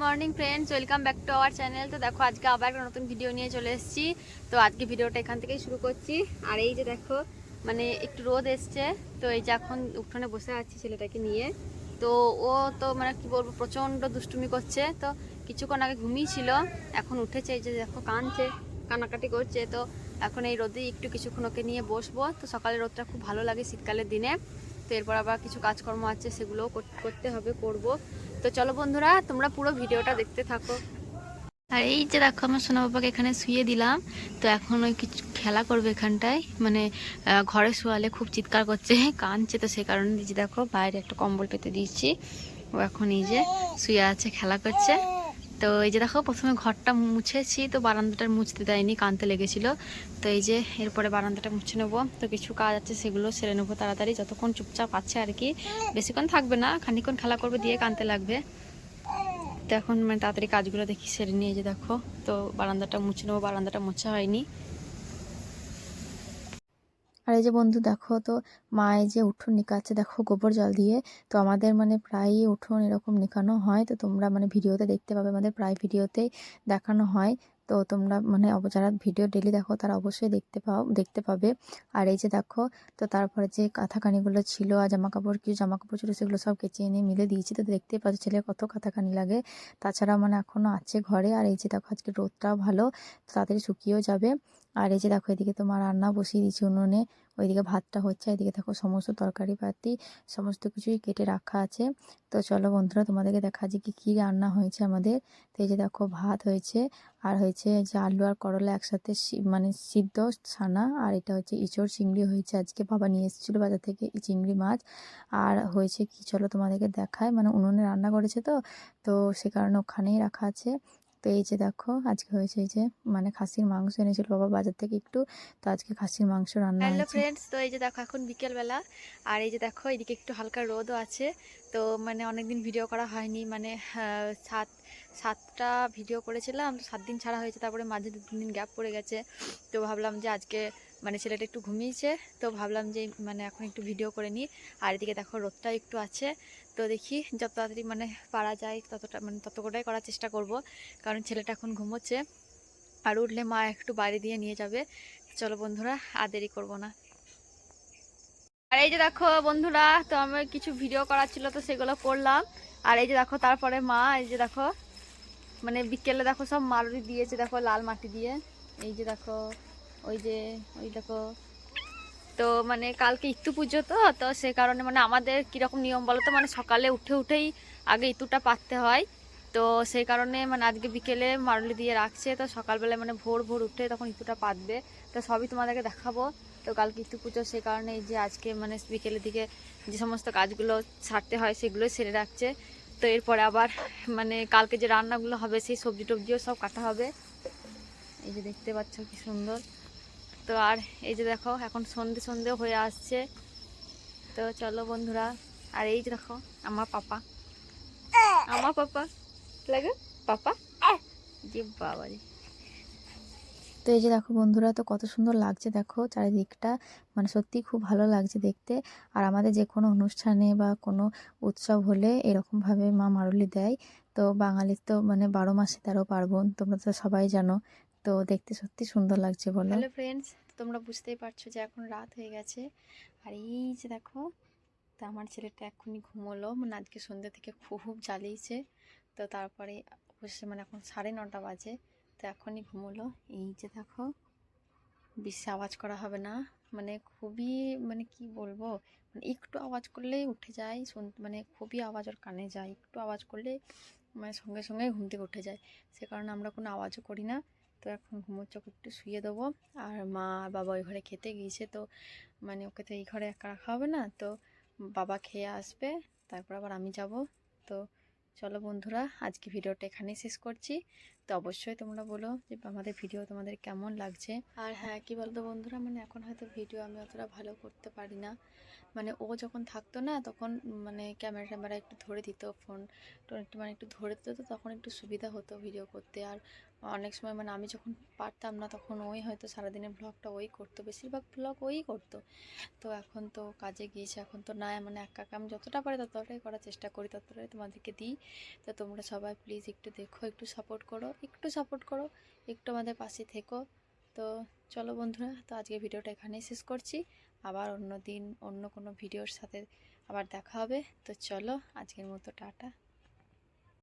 Morning friends, welcome back to our channel. তো দেখো, আজকে আবার একটা নতুন ভিডিও নিয়ে চলে এসেছি। তো আজকে ভিডিওটা এখান থেকেই শুরু করছি। আর এই যে দেখো মানে একটু রোদ এসছে। তো এই যে এখন উঠোনে বসে আছি ছেলেটাকে নিয়ে। তো ও তো মানে কি বলব, প্রচণ্ড দুষ্টুমি করছে। তো কিছুক্ষণ আগে ঘুমিয়েছিল এখন উঠেছে, এই যে দেখো কানছে কানাকাটি করছে। তো এখন এই রোদে একটু কিছুক্ষণ ওকে নিয়ে বসবো। তো সকালের রোদটা খুব ভালো লাগে শীতকালের দিনে। তো এরপর আবার কিছু কাজকর্ম আছে, সেগুলোও করতে হবে, করব। তো চলো বন্ধুরা, তোমরা পুরো ভিডিওটা দেখতে থাকো। আর এই যে দেখো, আমার সোনা বাবাকে এখানে শুয়ে দিলাম। তো এখন ওই কিছু খেলা করবে এখানটায়। মানে ঘরে শোয়ালে খুব চিৎকার করছে, কাঁদছে তো সেই কারণে। দিয়েছি দেখো, বাইরে একটা কম্বল পেতে দিয়েছি। ও এখন এই যে শুয়ে আছে, খেলা করছে। তো এই যে দেখো, প্রথমে ঘরটা মুছেছি, তো বারান্দাটা মুছতে দেয়নি কানতে লেগেছিল। তো এই যে এরপরে বারান্দাটা মুছে নেব। তো কিছু কাজ আছে, সেগুলো সেরে নেব তাড়াতাড়ি। যতক্ষণ চুপচাপ আছে আর কি, বেশিক্ষণ থাকবে না খানিক্ষণ খেলা করবে, দিয়ে কানতে লাগবে। তো এখন মানে তাড়াতাড়ি কাজগুলো দেখি সেরে নিয়ে যে দেখো। তো বারান্দাটা মুছে নেব, বারান্দাটা মোছা হয়নি। আর এই যে বন্ধু দেখো, তো মা এই যে উঠোন নিকাচ্ছে, দেখো গোবর জল দিয়ে। তো আমাদের মানে প্রায়ই উঠোন এরকম নিকানো হয়। তো তোমরা মানে ভিডিওতে দেখতে পাবে, আমাদের প্রায় ভিডিওতেই দেখানো হয়। তো তোমরা মানে যারা ভিডিও ডেলি দেখো, তারা অবশ্যই দেখতে পাও, দেখতে পাবে। আর এই যে দেখো, তো তারপরে যে কাঁথাকানিগুলো ছিল আর জামা কাপড় কিছু জামা কাপড় ছিল, সেগুলো সব কেচে এনে মিলে দিয়েছি। তো দেখতেই পাচ্ছ ছেলে কত কাঁথাকানি লাগে। তাছাড়া মানে এখনও আছে ঘরে। আর এই যে দেখো, আজকে রোদটাও ভালো তাড়াতাড়ি শুকিয়েও যাবে। আর এই যে দেখো, এদিকে তোমার রান্না বসিয়ে দিয়েছি উনুনে। ওইদিকে ভাতটা হচ্ছে, এদিকে দেখো সমস্ত তরকারি পাতি, সমস্ত কিছুই কেটে রাখা আছে। তো চলো বন্ধুরা, তোমাদেরকে দেখা যে কি, কী রান্না হয়েছে আমাদের। তো এই যে দেখো ভাত হয়েছে, আর হয়েছে যে আলু আর করলা একসাথে মানে সিদ্ধ ছানা, আর এটা হচ্ছে ইঁচড় চিংড়ি হয়েছে আজকে। বাবা নিয়ে এসেছিল বাজার থেকে চিংড়ি মাছ। আর হয়েছে কি, চলো তোমাদেরকে দেখায় মানে উনুনে রান্না করেছে তো তো সে কারণে ওখানেই রাখা আছে। তো এই যে দেখো আজকে হয়েছে এই যে মানে খাসির মাংস এনেছিল বাবা বাজার থেকে একটু তো আজকে খাসির মাংস রান্না হ্যালো ফ্রেন্ডস তো এই যে দেখো এখন বিকেলবেলা আর এই যে দেখো এদিকে একটু হালকা রোদও আছে তো মানে অনেকদিন ভিডিও করা হয়নি মানে সাত সাতটা ভিডিও করেছিলাম তো সাত দিন ছাড়া হয়েছে তারপরে মাঝে দু তিন দিন গ্যাপ পড়ে গেছে তো ভাবলাম যে আজকে মানে ছেলেটা একটু ঘুমিয়েছে তো ভাবলাম যে মানে এখন একটু ভিডিও করে নিই আর এদিকে দেখো রোদটা একটু আছে তো দেখি যত তাড়াতাড়ি মানে পারা যায় ততটা মানে ততটাই করার চেষ্টা করব। কারণ ছেলেটা এখন ঘুমোচ্ছে। আর উঠলে মা একটু বাইরে দিয়ে নিয়ে যাবে। চলো বন্ধুরা, আর দেরি করব না। আর এই যে দেখো বন্ধুরা, তো আমার কিছু ভিডিও করার ছিল তো সেগুলো করলাম। আর এই যে দেখো তারপরে মা, এই যে দেখো মানে বিকেলে দেখো সব মারুরি দিয়েছে, দেখো লাল মাটি দিয়ে। এই যে দেখো, ওই যে, ওই দেখো তো মানে কালকে ইত্যু পুজো তো তো সে কারণে মানে আমাদের কীরকম নিয়ম বলো তো মানে সকালে উঠে উঠেই আগে ইতুটা পাততে হয়। তো সেই কারণে মানে আজকে বিকেলে মারুলি দিয়ে রাখছে, তো সকালবেলায় মানে ভোর ভোর উঠে তখন ইতুটা পাতবে। তো সবই তোমাদেরকে দেখাবো। তো কালকে ইতু পুজো সেই কারণে যে আজকে মানে বিকেলের দিকে যে সমস্ত কাজগুলো সারতে হয় সেগুলো সেরে রাখছে। তো এরপরে আবার মানে কালকে যে রান্নাগুলো হবে, সেই সবজি টবজিও সব কাটা হবে। এই যে দেখতে পাচ্ছ কি সুন্দর। তো আর এই যে দেখো, এখন সন্ধে সন্ধে হয়ে আসছে। তো চলো বন্ধুরা, আর এই যে দেখো, আমার পাপা। আমার পাপা? লাগে? পাপা? যে বাবা রে। তো এই যে দেখো বন্ধুরা, তো কত সুন্দর লাগছে দেখো চারিদিকটা। মানে সত্যি খুব ভালো লাগছে দেখতে। আর আমাদের যে কোনো অনুষ্ঠানে বা কোনো উৎসব হলে এরকমভাবে মা মারুলি দেয়। তো বাঙালির তো মানে বারো মাসে তেরো পার্বণ, তোমরা তো সবাই জানো। তো দেখতে সত্যি সুন্দর লাগছে বলো। হ্যালো ফ্রেন্ডস তোমরা বুঝতেই পারছ যে এখন রাত হয়ে গেছে। আর এই যে দেখো, তো আমার ছেলেটা এখনই ঘুমোলো। মানে আজকে সন্ধ্যে থেকে খুব জ্বালিয়েছে। তো তারপরে অবশ্যই মানে এখন সাড়ে নটা বাজে। তো এখনই ঘুমোলো। এই যে দেখো, বেশি আওয়াজ করা হবে না। মানে খুবই মানে কি বলব মানে একটু আওয়াজ করলেই উঠে যায়। মানে খুবই আওয়াজ ওর কানে যায়। একটু আওয়াজ করলে মানে সঙ্গে সঙ্গে ঘুম থেকে উঠে যায়। সে কারণে আমরা কোনো আওয়াজও করি না। তো এখন ঘুমোচ্ছে ওকে একটু শুয়ে দেবো। আর মা আর বাবা ওই ঘরে খেতে গিয়েছে, তো মানে ওকে তো এই ঘরে একা রাখা হবে না, তো বাবা খেয়ে আসবে, তারপর আবার আমি যাব। তো চলো বন্ধুরা, আজকে ভিডিওটা এখানেই শেষ করছি। তো অবশ্যই তোমরা বলো যে আমাদের ভিডিও তোমাদের কেমন লাগছে। আর হ্যাঁ কি বলতো বন্ধুরা মানে এখন হয়তো ভিডিও আমি অতটা ভালো করতে পারি না। মানে ও যখন থাকতো না, তখন মানে ক্যামেরা ট্যামেরা একটু ধরে দিত ফোন একটু মানে একটু ধরে দিত, তো তখন একটু সুবিধা হতো ভিডিও করতে। আর অনেক সময় মানে আমি যখন পারতাম না, তখন ওই হয়তো সারাদিনের ব্লগটা ওই করতো, বেশিরভাগ ব্লগ ওই করতো। তো এখন তো কাজে গিয়েছে, এখন তো না মানে একা একা আমি যতটা পারি ততটাই করার চেষ্টা করি, ততটাই তোমাদেরকে দিই। তো তোমরা সবাই প্লিজ একটু দেখো, একটু সাপোর্ট করো। একটু সাপোর্ট করো, একটু আমাদের পাশে থেকো। তো চলো বন্ধুরা, তো আজকে ভিডিওটা এখানেই শেষ করছি। আবার অন্য দিন অন্য কোনো ভিডিওর সাথে আবার দেখা হবে। তো চলো আজকের মতো, টাটা।